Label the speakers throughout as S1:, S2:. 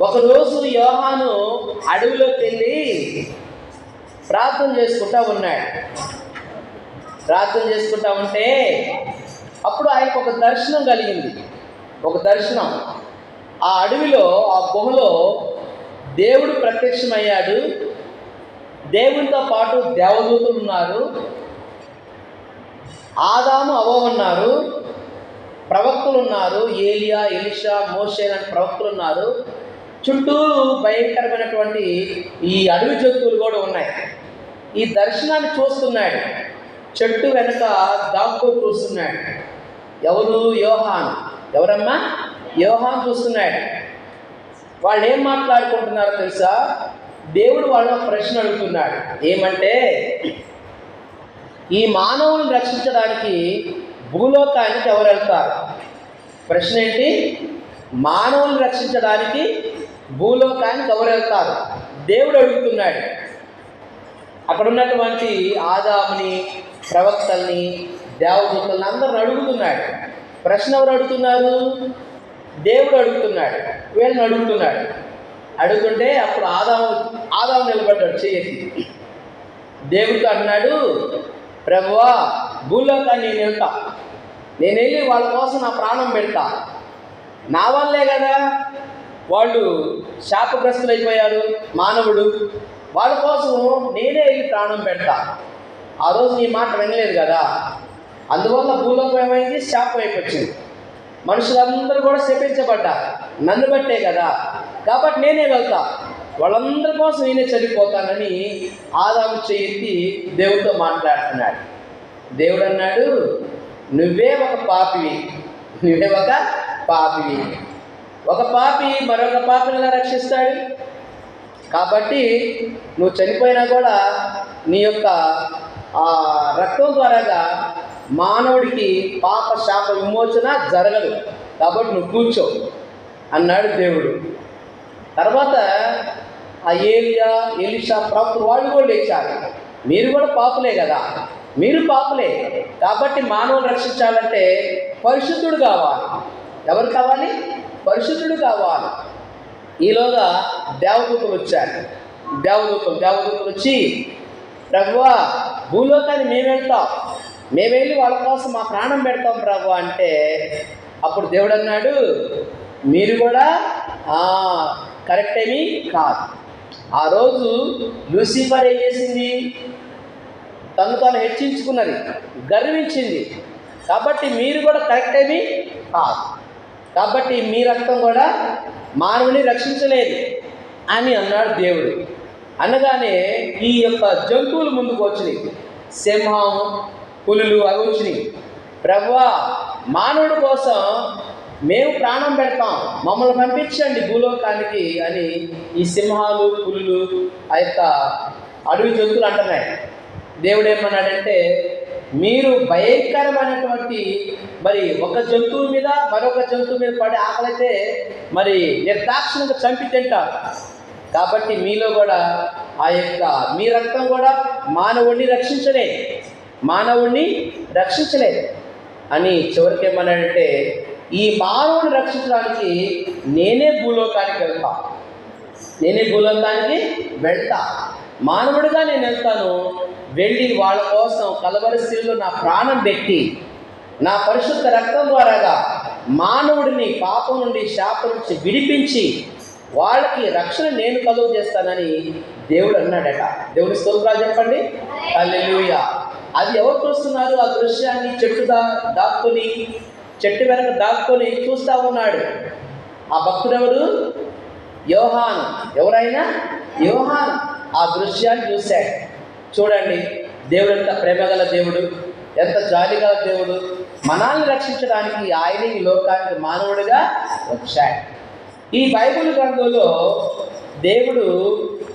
S1: ఒకరోజు యోహాను అడవిలోకి వెళ్ళి ప్రార్థన చేసుకుంటా ఉన్నాడు. ప్రార్థన చేసుకుంటా ఉంటే అప్పుడు ఆయనకు ఒక దర్శనం కలిగింది. ఒక దర్శనం. ఆ అడవిలో ఆ గుహలో దేవుడు ప్రత్యక్షమయ్యాడు. దేవునితో పాటు దేవదూతులు ఉన్నారు. ఆదాము అవ ఉన్నారు. ప్రవక్తలు ఉన్నారు. ఏలియా ఎలిషా మోషే లాంటి ప్రవక్తలు ఉన్నారు. చుట్టూ భయంకరమైనటువంటి ఈ అడవి జంతువులు కూడా ఉన్నాయి. ఈ దర్శనాన్ని చూస్తున్నాడు. చెట్టు వెనక దాక్కు చూస్తున్నాడు. ఎవరు? యోహాన్. ఎవరమ్మా? యోహాన్ చూస్తున్నాడు. వాళ్ళు ఏం మాట్లాడుకుంటున్నారో తెలుసా? దేవుడు వాళ్ళ ప్రశ్న అడుగుతున్నాడు. ఏమంటే ఈ మానవుని రక్షించడానికి భూలోకానికి ఎవరు వెళ్తారు? ప్రశ్న ఏంటి? మానవుని రక్షించడానికి భూలోకానికి ఎవరు వెళ్తారు దేవుడు అడుగుతున్నాడు. అక్కడ ఉన్నటువంటి ఆదాముని ప్రవక్తల్ని దేవదూతల్ని అందరిని అడుగుతున్నాడు. ప్రశ్న ఎవరు అడుగుతున్నారు? దేవుడు అడుగుతున్నాడు. వీళ్ళని అడుగుతున్నాడు. అడుగుతుంటే అప్పుడు ఆదాము ఆదాము నిలబడ్డాడు చెయ్యకి. దేవుడితో అన్నాడు ప్రభువా భూలోకాన్ని నేను వెళ్తా. నేను వెళ్ళి వాళ్ళ కోసం నా ప్రాణం పెడతా. నా వల్లే కదా వాళ్ళు శాపగ్రస్తులైపోయారు మానవుడు. వాళ్ళ కోసం నేనే వెళ్ళి ప్రాణం పెడతా. ఆ రోజు నీ మాట వినలేదు కదా? అందువల్ల భూలోకం ఏమైంది? శాపం అయిపోయింది. మనుషులందరూ కూడా శపించబడ్డారు నన్ను బట్టే కదా? కాబట్టి నేనే వెళ్తా. వాళ్ళందరి కోసం నేనే చనిపోతానని ఆదాము చేతి దేవుడితో మాట్లాడుతున్నాడు. దేవుడు అన్నాడు నువ్వే ఒక పాపివి. నువ్వే ఒక పాపివి. ఒక పాపి మరొక పాపిని ఎలా రక్షిస్తాడు. కాబట్టి నువ్వు చనిపోయినా కూడా నీ యొక్క ఆ రక్తం ద్వారాగా మానవుడికి పాప శాప విమోచన జరగదు. కాబట్టి నువ్వు కూర్చో అన్నాడు దేవుడు. తర్వాత ఆ ఏలియా ఎలిషా ప్రవక్తలు వాళ్ళు కూడా లేచారు. మీరు కూడా పాపులే కదా. మీరు పాపులే. కాబట్టి మానవులు రక్షించాలంటే పరిశుద్ధుడు కావాలి. ఎవరు కావాలి? పరిశుద్ధుడు కావాలి. ఈలోగా దేవదూతలు వచ్చారు. దేవదూతలు దేవదూతలు వచ్చి ప్రభువా భూలోకాన్ని మేము వెళ్తాం మేము వెళ్ళి వాళ్ళ కోసం మా ప్రాణం పెడతాం ప్రభు అంటే అప్పుడు దేవుడు అన్నాడు మీరు కూడా కరెక్ట్ ఏమీ కాదు. ఆ రోజు లూసిఫర్ ఏం చేసింది? తను తాను హెచ్చించుకున్నది గర్వించింది. కాబట్టి మీరు కూడా కరెక్ట్ ఏమీ కాదు. కాబట్టి మీ రక్తం కూడా మానవుని రక్షించలేదు అని అన్నాడు దేవుడు. అనగానే ఈ యొక్క జంతువులు ముందుకు వచ్చినాయి. సింహం పులులు అవి వచ్చినాయి. ప్రభువా మానవుడి కోసం మేము ప్రాణం పెడతాం. మమ్మల్ని పంపించండి భూలోకానికి అని ఈ సింహాలు పులులు ఆ యొక్క అడవి జంతువులు అంటున్నాయి. దేవుడు ఏమన్నాడంటే మీరు భయంకరమైనటువంటి మరి ఒక జంతువు మీద మరొక జంతువు మీద పడి ఆకలైతే మరి నిర్దాక్షిణంగా చంపి తింటారు. కాబట్టి మీలో కూడా ఆ యొక్క మీ రక్తం కూడా మానవుడిని రక్షించలే మానవుడిని రక్షించలేదు. అని చివరికి ఏమన్నాడంటే ఈ మానవుడిని రక్షించడానికి నేనే భూలోకానికి వెళ్తా. నేనే భూలోకానికి వెళ్తా. మానవుడిగా నేను వెళ్తాను. వెళ్ళి వాళ్ళ కోసం కలవరిశీల్లో నా ప్రాణం పెట్టి నా పరిశుద్ధ రక్తం ద్వారాగా మానవుడిని పాపం నుండి శాపం నుంచి విడిపించి వాళ్ళకి రక్షణ నేను కలుగు చేస్తానని దేవుడు అన్నాడట. దేవుడి స్తోత్రా చెప్పండి. హల్లెలూయా. అది ఎవరు చూస్తున్నారు? ఆ దృశ్యాన్ని చెట్టు దా దాక్కుని చెట్టు వెనక దాక్కుని చూస్తా ఉన్నాడు. ఆ భక్తుడెవరు? యోహాన్. ఎవరైనా? యోహాన్. ఆ దృశ్యాన్ని చూశాడు. చూడండి దేవుడు ఎంత ప్రేమగల దేవుడు ఎంత జాలిగల దేవుడు మనల్ని రక్షించడానికి ఆయన ఈ లోకానికి మానవుడిగా వచ్చాడు. ఈ బైబిల్ గ్రంథంలో దేవుడు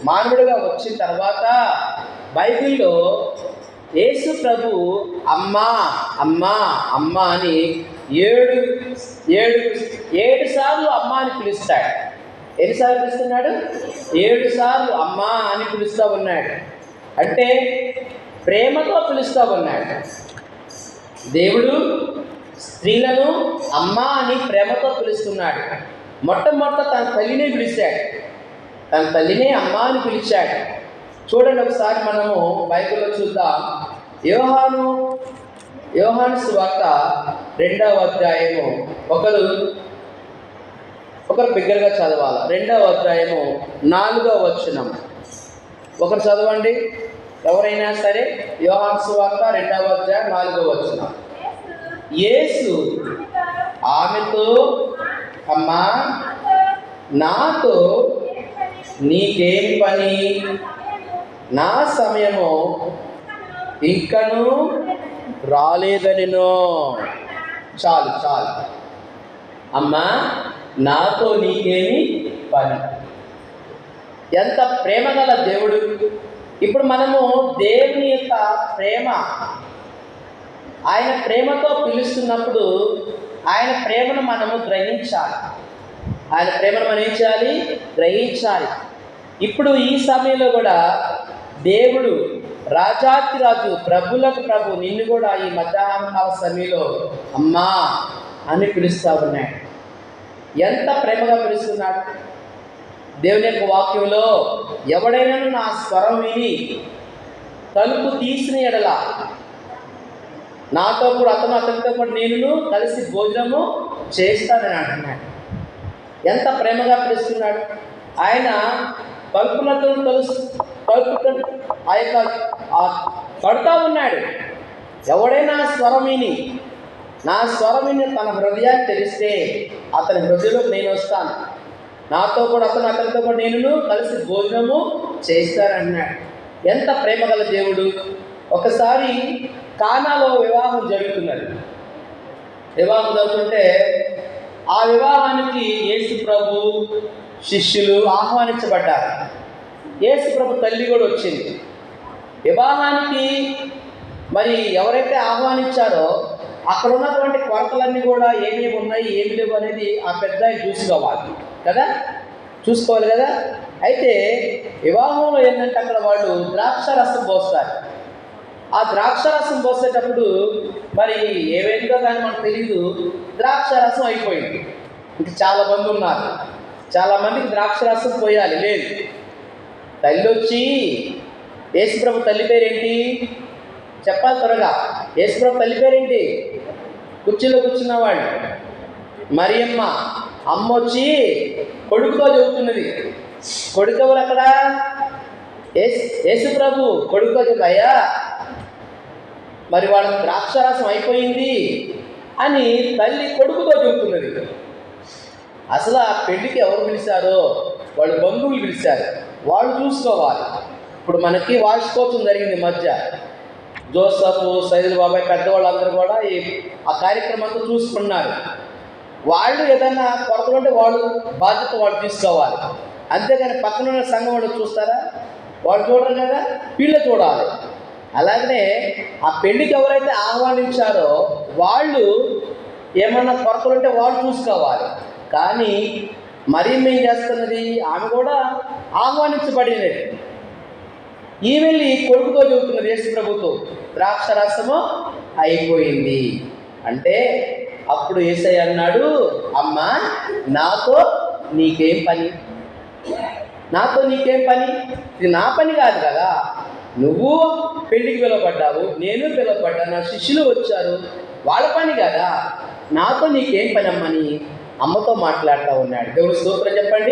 S1: మానవుడిగా వచ్చిన తర్వాత బైబిల్లో యేసు ప్రభు అమ్మా అమ్మా అమ్మా అని ఏడు ఏడు ఏడు సార్లు అమ్మా అని పిలుస్తాడు. ఎన్నిసార్లు పిలుస్తున్నాడు? ఏడు సార్లు అమ్మా అని పిలుస్తూ ఉన్నాడు. అంటే ప్రేమతో పిలుస్తూ ఉన్నాడు. దేవుడు స్త్రీలను అమ్మ అని ప్రేమతో పిలుస్తున్నాడు. మొట్టమొదట తన తల్లినే పిలిచాడు. తన తల్లినే అమ్మ అని పిలిచాడు. చూడండి ఒకసారి మనము బైబిల్లో చూద్దాం. యోహాను యోహాను సువార్త రెండవ అధ్యాయము. ఒకరు ఒకరు బిగ్గరగా చదవాలి. రెండవ అధ్యాయము నాలుగవ వచనం. ఒకరు చదవండి. ఎవరైనా సరే యోహాను వార్త రెండవ అధ్యాయం నాలుగవ వచనం. యేసు ఆమెతో అమ్మా నాతో నీకేం పని? నా సమయము ఇంకను రాలేదనినో. చాలు చాలు. అమ్మా నాతో నీకేమి పని. ఎంత ప్రేమ గల దేవుడు. ఇప్పుడు మనము దేవుని యొక్క ప్రేమ. ఆయన ప్రేమతో పిలుస్తున్నప్పుడు ఆయన ప్రేమను మనము గ్రహించాలి. ఆయన ప్రేమను మనం ఏం చేయాలి? గ్రహించాలి. ఇప్పుడు ఈ సమయంలో కూడా దేవుడు రాజాతి రాజు ప్రభులకు ప్రభు నిన్ను కూడా ఈ మధ్యాహ్న కాల సమయంలో అమ్మా అని పిలుస్తా ఉన్నాడు. ఎంత ప్రేమగా పిలుస్తున్నాడు. దేవుని యొక్క వాక్యంలో ఎవడైనా నా స్వరం విని తలుపు తీసిన ఎడల నాతో కూడా అతను అతనితో కూడా నేను కలిసి భోజనము చేస్తానని అంటున్నాడు. ఎంత ప్రేమగా పిలుస్తున్నాడు. ఆయన తలుపులతో తెలుసు తలుపు ఆ యొక్క పడతా ఉన్నాడు. ఎవడైనా స్వరం విని నా స్వరమిని తన హృదయాన్ని తెలిస్తే అతని హృదయంలో నేను వస్తాను. నాతో కూడా అతను అతనితో కూడా నేను కలిసి భోజనము చేస్తానన్నాడు. ఎంత ప్రేమ గల దేవుడు. ఒకసారి కానాలో వివాహం జరుగుతున్నది. వివాహం జరుగుతుంటే ఆ వివాహానికి యేసు ప్రభు శిష్యులు ఆహ్వానించబడ్డారు. యేసు ప్రభు తల్లి కూడా వచ్చింది. వివాహానికి మరి ఎవరైతే ఆహ్వానించారో అక్కడ ఉన్నటువంటి కొరతలన్నీ కూడా ఏమేమి ఉన్నాయి ఏమి లేవు అనేది ఆ పెద్ద చూసుకోవాలి. కదా? చూసుకోవాలి కదా? అయితే వివాహంలో ఏంటంటే అక్కడ వాళ్ళు ద్రాక్ష రసం పోస్తారు. ఆ ద్రాక్ష రసం పోసేటప్పుడు మరి ఏవేంటో కానీ మనకు తెలియదు ద్రాక్ష రసం అయిపోయింది. ఇంక చాలా మంది ఉన్నారు. చాలా మందికి ద్రాక్ష రసం పోయాలి లేదు. తల్లి వచ్చి యేసుప్రభు తల్లి పేరేంటి? చెప్పాలి త్వరగా. యేసుప్రభు తల్లి పేరేంటి? కుర్చీలో కూర్చున్నవాడు మరియమ్మ. అమ్మ వచ్చి కొడుకుతో చెబుతున్నది కొడుకు ఎవరు అక్కడ? యేసు యేసుప్రభు కొడుకుతో చెబుతా అయ్యా మరి వాళ్ళ ద్రాక్షారసం అయిపోయింది అని తల్లి కొడుకుతో చెబుతున్నది అసలు ఆ పెళ్ళికి ఎవరు పిలిచారో వాళ్ళు బంధువులు పిలిచారు. వాళ్ళు చూసుకోవాలి. ఇప్పుడు మనకి వార్షికోత్సవం జరిగింది ఈ మధ్య. జోసఫ్ సైదుల్ బాబాయ్ పెద్దవాళ్ళందరూ కూడా ఈ ఆ కార్యక్రమం అంతా చూసుకున్నారు. వాళ్ళు ఏదైనా కొరతలు ఉంటే వాళ్ళు బాధ్యత వాళ్ళు తీసుకోవాలి. అంతేగాని పక్కన ఉన్న సంఘం వాళ్ళు చూస్తారా? వాళ్ళు చూడరు కదా? వీళ్ళు చూడాలి. అలాగనే ఆ పెళ్ళికి ఎవరైతే ఆహ్వానించారో వాళ్ళు ఏమన్నా కొరతలు ఉంటే వాళ్ళు చూసుకోవాలి. కానీ మరీ ఏం చేస్తున్నది ఆమె కూడా ఆహ్వానించబడినది. ఈ వెళ్ళి కొడుకుతో చెబుతున్నది యేసు ప్రభుతో. ద్రాక్ష రసము అయిపోయింది. అంటే అప్పుడు ఏసై అన్నాడు అమ్మా నాతో నీకేం పని? నాతో నీకేం పని? ఇది నా పని కాదు కదా. నువ్వు పెళ్ళికి పిలువబడ్డావు నేను పిలువబడ్డా నా శిష్యులు వచ్చారు వాళ్ళ పని కదా. నాతో నీకేం పని అమ్మని అమ్మతో మాట్లాడుతూ ఉన్నాడు దేవుడు స్తోత్రం చెప్పండి.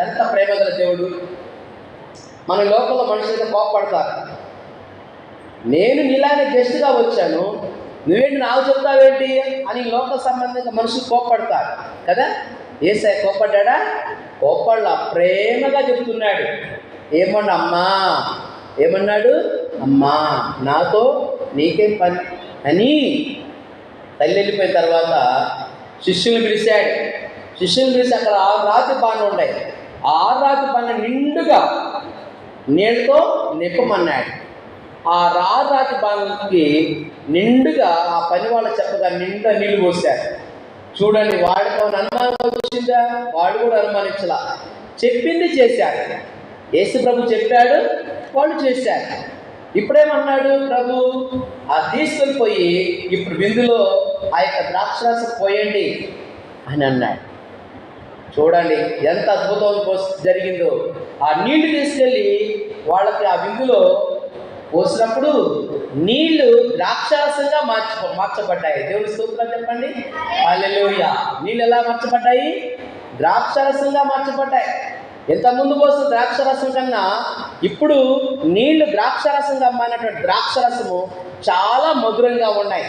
S1: ఎంత ప్రేమ గల దేవుడు. మన లోపల మనుషులతో కోపపడతారు. నేను నీలానే గెస్ట్గా వచ్చాను నువ్వేంటి నాకు చెప్తావేంటి అని లోక సంబంధించిన మనుషులు కోప్పడతారు. కదా? ఏసై కోప్పడ్డా కోపళ్ళ ప్రేమగా చెప్తున్నాడు. ఏమన్నా అమ్మా ఏమన్నాడు? అమ్మా నాతో నీకేం పని? అని తల్లి వెళ్ళిపోయిన తర్వాత శిష్యులు పిలిచాడు. శిష్యులు పిలిచి అక్కడ ఆరు రాతి పనులు ఉన్నాయి ఆరు రాతి పనులు నిండుగా నీళ్ళతో నింపమన్నాడు ఆ రాజాతి రాతి నిండుగా ఆ పని వాళ్ళు చెప్పగా నిండా నీళ్ళు పోశారు. చూడండి వాడికి అనుమానం వచ్చిందా? వాడు కూడా అనుమానించలా. చెప్పింది చేశారు యేసు ప్రభు చెప్పాడు వాళ్ళు చేశారు. ఇప్పుడేమన్నాడు ప్రభు? ఆ తీసుకొని పోయి ఇప్పుడు విందులో ఆ యొక్క ద్రాక్షరసం పోయండి అని అన్నాడు. చూడండి ఎంత అద్భుతం జరిగిందో. ఆ నీళ్ళు తీసుకెళ్ళి వాళ్ళకి ఆ విందులో పోసినప్పుడు నీళ్ళు ద్రాక్షారసంగా మార్చ మార్చబడ్డాయి. దేవుడి స్తోత్రం చెప్పండి. హల్లెలూయా. నీళ్ళు ఎలా మార్చబడ్డాయి? ద్రాక్షారసంగా మార్చబడ్డాయి. ఎంత ముందు పోసిన ద్రాక్షరసం కన్నా ఇప్పుడు నీళ్ళు ద్రాక్షరసంగా మారినటువంటి ద్రాక్షరసము చాలా మధురంగా ఉన్నాయి.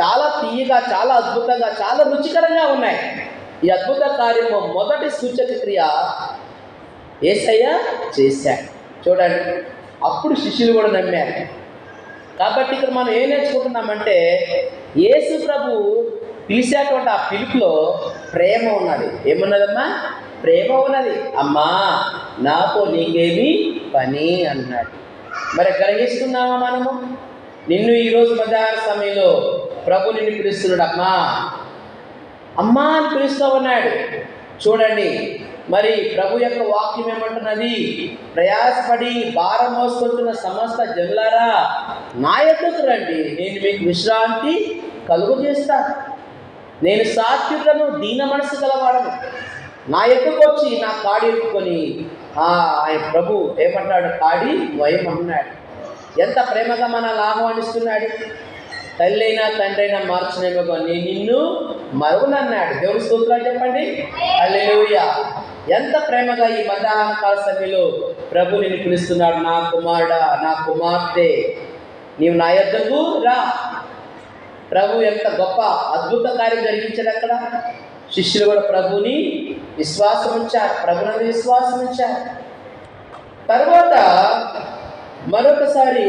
S1: చాలా తీయగా చాలా అద్భుతంగా చాలా రుచికరంగా ఉన్నాయి. ఈ అద్భుత కార్యము మొదటి సూచక క్రియ ఏసయ్య చేశాడు చూడండి అప్పుడు శిష్యులు కూడా నమ్మారు. కాబట్టి ఇక్కడ మనం ఏం నేర్చుకుంటున్నామంటే యేసు ప్రభు పిలిచేటువంటి ఆ పిలుపులో ప్రేమ ఉన్నది. ఏమున్నదమ్మా? ప్రేమ ఉన్నది. అమ్మా నాతో నీకేమి పని అన్నాడు. మరి గ్రహిస్తున్నామా మనము? నిన్ను ఈరోజు మధ్యాహ్న సమయంలో ప్రభు నిన్ను పిలుస్తున్నాడు అమ్మా. అమ్మా అని పిలుస్తూ ఉన్నాడు చూడండి మరి ప్రభు యొక్క వాక్యం ఏమంటున్నది? ప్రయాసపడి భారం మోసుకుంటున్న సమస్త జనులారా నా యొక్కకు రండి. నేను మీకు విశ్రాంతి కలుగు చేస్తా నేను సాత్వికను దీన మనసు గలవాడను. నా ఎత్తుకు వచ్చి నా కాడి ఎత్తుకొని ఆయన ప్రభు ఏమంటాడు కాడి వయం అన్నాడు. ఎంత ప్రేమగా మన లాభం అనిస్తున్నాడు. తల్లి అయినా తండ్రి అయినా మార్చినేమో నేను నిన్ను మరుగునన్నాడు దేవుడు సూత్రాలు చెప్పండి. హల్లెలూయా. ఎంత ప్రేమగా ఈ మధ్యాహ్న కాల సమయంలో ప్రభు నిన్ను పిలుస్తున్నాడు నా కుమారుడా నా కుమార్తె నీవు నా యొద్దకు రా. ప్రభు ఎంత గొప్ప అద్భుత కార్యం జరిగించాడు అక్కడ. శిష్యులు కూడా ప్రభుని విశ్వాసం ఉంచారు. ప్రభునందు విశ్వాసం ఉంచారు. తర్వాత మరొకసారి